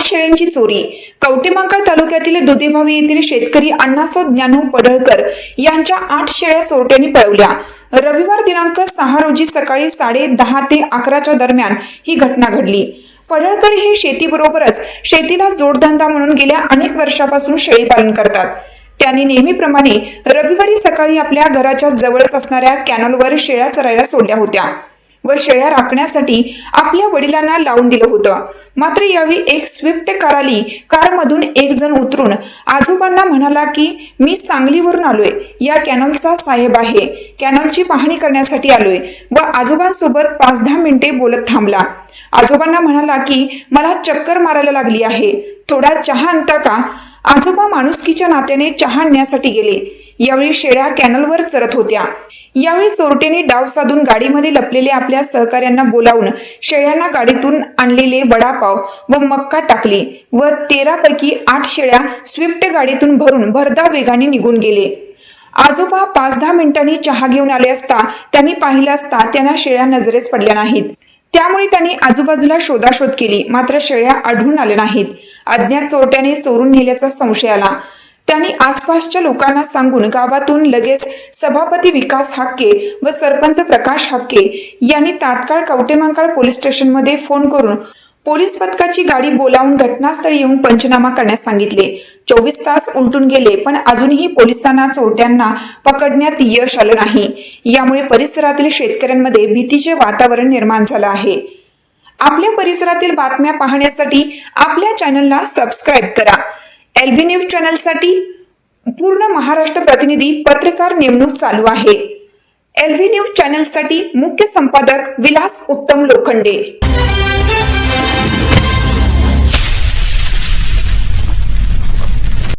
शेळ्यांची चोरी. कवटेमांकाळ तालुक्यातील दुधेभावी येथील शेतकरी अण्णासो ज्ञानू पडळकर यांच्या आठ शेळ्या चोरट्यांनी पळवल्या. रविवार दिनांक सहा रोजी सकाळी साडे दहा ते अकराच्या दरम्यान ही घटना घडली. पडळकर हे शेतीबरोबरच शेतीला जोडधंदा म्हणून गेल्या अनेक वर्षापासून शेळी पालन करतात. त्यांनी नेहमीप्रमाणे रविवारी सकाळी आपल्या घराच्या जवळच असणाऱ्या कॅनलवर शेळ्या चरायला सोडल्या होत्या. व शेळ्या राखण्यासाठी आपल्या वडिलांना लावून दिलं होतं. मात्र यावेळी एक स्विफ्ट कार आली. कारमधून एक जण उतरून आजोबांना म्हणाला की मी सांगलीवरून आलोय. या कॅनलचा साहेब आहे. कॅनलची पाहणी करण्यासाठी आलोय. व आजोबांसोबत पाच दहा मिनिटे बोलत थांबला. आजोबांना म्हणाला की मला चक्कर मारायला लागली आहे. थोडा चहा आणता का? आजोबा माणुसकीच्या नात्याने चहा आणण्यासाठी गेले. यावेळी शेळ्या कॅनलवर चरत होत्या. यावेळी चोरटेने डाव साधून गाडीमध्ये लपलेल्या आपल्या सहकाऱ्यांना बोलावून शेळ्यांना गाडीतून आणलेले वडापाव व मक्का टाकली व तेरापैकी आठ शेळ्या स्विफ्ट गाडीतून भरून भरधाव वेगाने निघून गेले. आजोबा पाच दहा मिनिटांनी चहा घेऊन आले असता त्यांनी पाहिलं असता त्यांना शेळ्या नजरेस पडल्या नाहीत. त्यामुळे त्यांनी आजूबाजूला शोधाशोध केली मात्र शेळ्या आढळून आल्या नाहीत. अज्ञात चोरट्याने चोरून नेल्याचा संशय आला. त्यांनी आसपासच्या लोकांना सांगून गावातून लगेच सभापती विकास हाक्के व सरपंच प्रकाश हाक्के यांनी तात्काळ कवटेमांकाळ पोलीस स्टेशनमध्ये फोन करून पोलीस पथकाची गाडी बोलावून घटनास्थळी येऊन पंचनामा करण्यास सांगितले. चोवीस तास उलटून गेले पण अजूनही पोलिसांना चोरट्यांना पकडण्यात यश आलं नाही. यामुळे परिसरातील शेतकऱ्यांमध्ये भीतीचे वातावरण निर्माण झालं आहे. आपल्या परिसरातील बातम्या पाहण्यासाठी आपल्या चॅनलला सबस्क्राईब करा. एल बी न्यूज चॅनलसाठी पूर्ण महाराष्ट्र प्रतिनिधी पत्रकार नेमणूक चालू आहे. एल व्ही न्यूज चॅनलसाठी मुख्य संपादक विलास उत्तम लोखंडे.